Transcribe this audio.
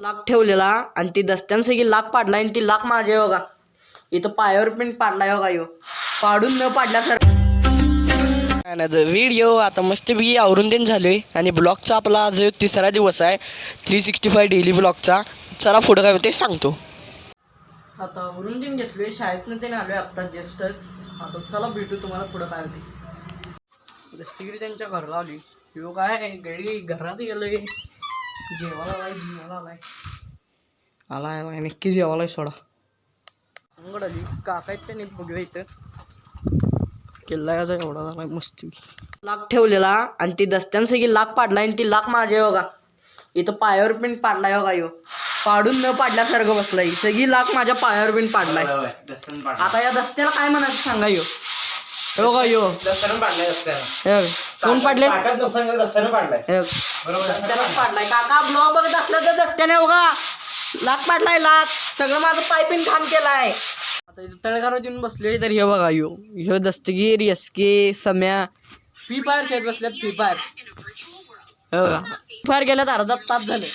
लाक ठेवलेला आणि ती दस्त्यानं सगळी लाक पाडला आणि ती लाक माझ्या बघा. इथं पायावर पण पाडलाय बघा यो पाडून न पाडल्यासारखं. व्हिडिओ आता मस्तपैकी आवरून देण झालोय. आणि ब्लॉगचा आपला आज तिसरा दिवस आहे. थ्री सिक्स्टी फाय डेली ब्लॉगचा चला पुढं काय होते सांगतो. आता आवरून देऊन घेतलोय. शाळेतनं ते आलोय आत्ता जस्टच. आता चला भेटू तुम्हाला पुढं काय होते दस्तगिरी त्यांच्या घरला आली ह्यो काय गडी घरात गेलोय. जेवायला आलाय जेवायला आलाय आलाय आलाय नक्की जेवायलाय सोडा अंगड आली काका त्यांनी बघूया इथं किल्ला याचा एवढा झालाय मस्त लाक ठेवलेला आणि ती दस्त्यानं सगळी लाक पाडलाय आणि ती लाक माझ्या बघा इथं पायावर पण पाडलाय बघा यो पाडून न पाडल्यासारखं बसलाय सगळी लाक माझ्या पायावर पण पाडलाय आता या दस्त्याला काय म्हणायचं सांगा यो हे बघा यो. हे बघ. कोण पाडले हे बघ. दस्त्याला पाडलाय. काका ब्लॉग बघत असलं तर दस्त्याने बघा लाक पाडलाय लाक सगळं माझं पायपिंग घाण केलाय. आता इथं येऊन बसलोय तर हे बघा यो. ह्यो दस्तगीर एसके सम्या. फ्री फायर खेळत बसल्यात फ्री फायर हे बघा. फ्री फायर गेल्यात अर्धा तास झाले.